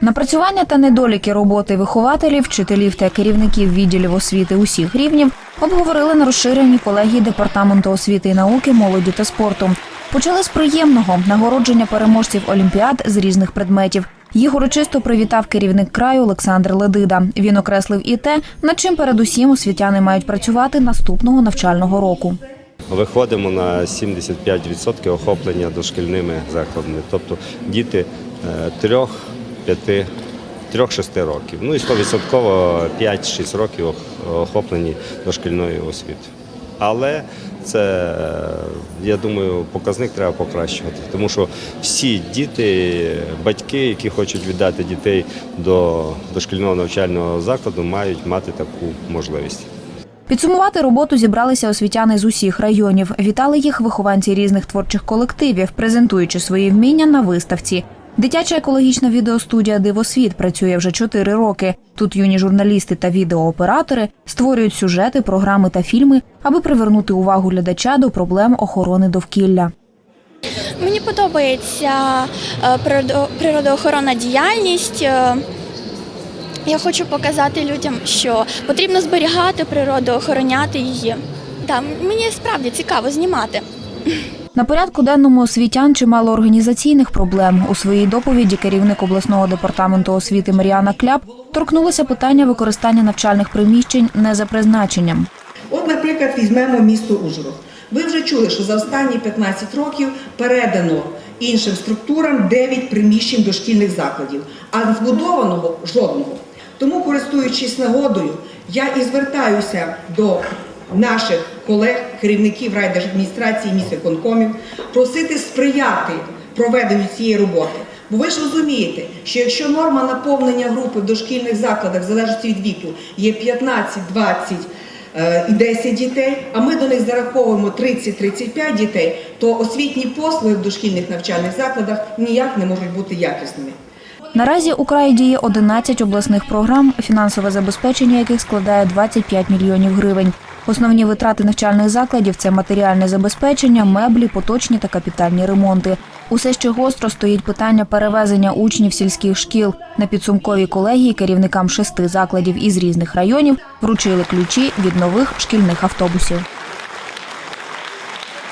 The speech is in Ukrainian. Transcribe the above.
Напрацювання та недоліки роботи вихователів, вчителів та керівників відділів освіти усіх рівнів обговорили на розширеній колегії департаменту освіти і науки, молоді та спорту. Почали з приємного нагородження переможців олімпіад з різних предметів. Їх урочисто привітав керівник краю Олександр Ледида. Він окреслив і те, над чим передусім освітяни мають працювати наступного навчального року. Виходимо на 75% охоплення дошкільними закладами, тобто діти е, трьох, п'яти, трьох-шести років. Ну і 100% 5-6 років охоплені дошкільною освітою. Але це, е, я думаю, показник треба покращувати, тому що всі діти, батьки, які хочуть віддати дітей до дошкільного навчального закладу, мають мати таку можливість. Підсумувати роботу зібралися освітяни з усіх районів. Вітали їх вихованці різних творчих колективів, презентуючи свої вміння на виставці. Дитяча екологічна відеостудія Дивосвіт працює вже чотири роки. Тут юні журналісти та відеооператори створюють сюжети, програми та фільми, аби привернути увагу глядача до проблем охорони довкілля. Мені подобається е, природоохоронна діяльність. Е, Я хочу показати людям, що потрібно зберігати природу, охороняти її. Да, мені справді цікаво знімати. На порядку денному освітян чимало організаційних проблем. У своїй доповіді керівник обласного департаменту освіти Мар'яна Кляп торкнулася питання використання навчальних приміщень не за призначенням. От, наприклад, візьмемо місто Ужгород. Ви вже чули, що за останні 15 років передано іншим структурам 9 приміщень дошкільних закладів, а збудованого жодного. Тому, користуючись нагодою, я і звертаюся до наших колег, керівників райдержадміністрації, міськвиконкомів, просити сприяти проведенню цієї роботи. Бо ви ж розумієте, що якщо норма наповнення групи в дошкільних закладах, в залежності від віку, є 15-20 е, і 10 дітей, а ми до них зараховуємо 30-35 дітей, то освітні послуги в дошкільних навчальних закладах ніяк не можуть бути якісними. Наразі у краї діє 11 обласних програм, фінансове забезпечення яких складає 25 мільйонів гривень. Основні витрати навчальних закладів це матеріальне забезпечення, меблі, поточні та капітальні ремонти. Усе ще гостро стоїть питання перевезення учнів сільських шкіл. На підсумковій колегії керівникам шести закладів із різних районів вручили ключі від нових шкільних автобусів.